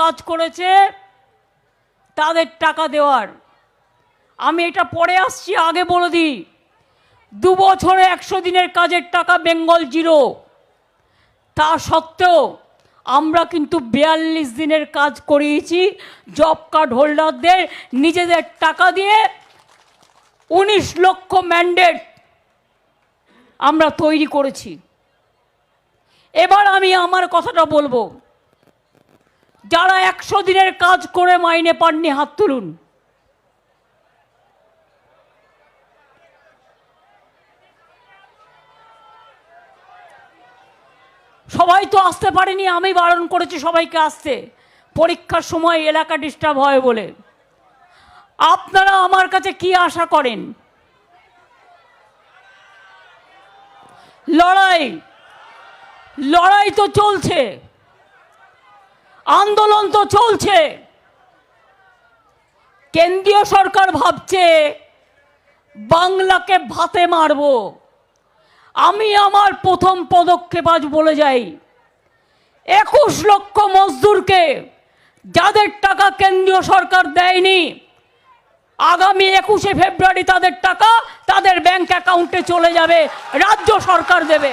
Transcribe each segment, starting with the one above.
কাজ করেছে, তাদের টাকা দেওয়ার। আমি এটা পরে আসছি, আগে বলে দিই। দু বছরে একশো দিনের কাজের টাকা বেঙ্গল জিরো। তা সত্ত্বেও আমরা কিন্তু বিয়াল্লিশ দিনের কাজ করিয়েছি, জব কার্ড হোল্ডারদের নিজেদের টাকা দিয়ে উনিশ লক্ষ ম্যান্ডেট আমরা তৈরি করেছি। এবার আমি আমার কথাটা বলব। যারা একশো দিনের কাজ করে মাইনে পাননি, হাত তুলুন। সবাই তো আসতে পারেনি, আমি বারণ করেছি সবাইকে আসতে। পরীক্ষার সময় এলাকা ডিস্টার্ব হয় বলে। আপনারা আমার কাছে কি আশা করেন? লড়াই। লড়াই তো চলছে। আন্দোলন তো চলছে। কেন্দ্রীয় সরকার ভাবছে, বাংলাকে ভাতে মারবো। আমি আমার প্রথম পদক্ষেপ আজ বলে যাই, একুশ লক্ষ মজদুরকে যাদের টাকা কেন্দ্রীয় সরকার দেয়নি, আগামী একুশে ফেব্রুয়ারি তাদের টাকা তাদের ব্যাংক অ্যাকাউন্টে চলে যাবে, রাজ্য সরকার দেবে।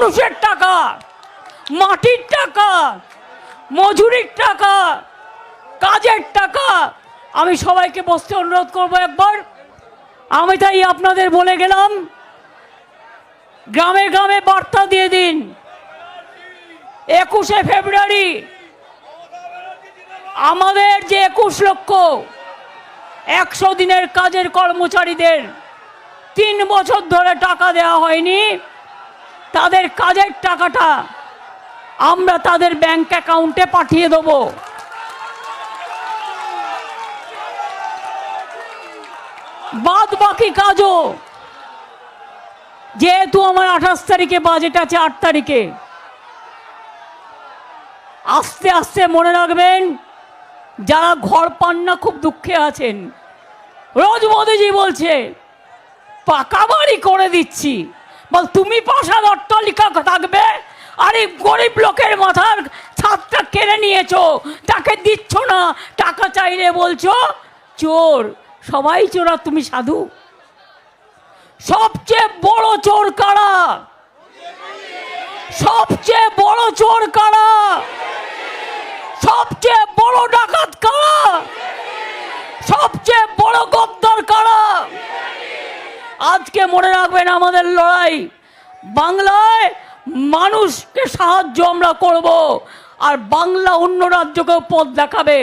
মানুষের টাকা, মাটির টাকা, মজুরির টাকা, কাজের টাকা, আমি সবাইকে বসতে অনুরোধ করব একবার। আমি তাই আপনাদের বলে গেলাম, গ্রামে গ্রামে বার্তা দিয়ে দিন। একুশে ফেব্রুয়ারি, আমাদের যে একুশ লক্ষ, একশো দিনের কাজের কর্মচারীদের তিন বছর ধরে টাকা দেওয়া হয়নি। তাদের কাজের টাকাটা আমরা তাদের ব্যাংক অ্যাকাউন্টে পাঠিয়ে দেব। বাদ বাকি কাজও, যেহেতু আমার আঠাশ তারিখে বাজেট আছে আট তারিখে। আস্তে আস্তে মনে রাখবেন, যারা ঘর পান না, খুব দুঃখে আছেন। রোজ মোদিজি বলছে, পাকা বাড়ি করে দিচ্ছি। বল, তুমি পাশার অট্টালিকা থাকবে? আর এই গরিব লোকের মাথার ছাদটা কেড়ে নিয়েছো। তাকে দিচ্ছ না, টাকা চাইলে বলছো, চোর, সবাই চোরা তুমি সাধু। সবচেয়ে বড় চোর কারা? সবচেয়ে বড় চোর কারা? সবচেয়ে বড় ডাকাত কারা? আজকে মনে রাখবেন আমাদের লড়াই বাংলায় মানুষকে সাহায্য আমরা করব, আর বাংলা অন্য রাজ্যকেও পথ দেখাবে।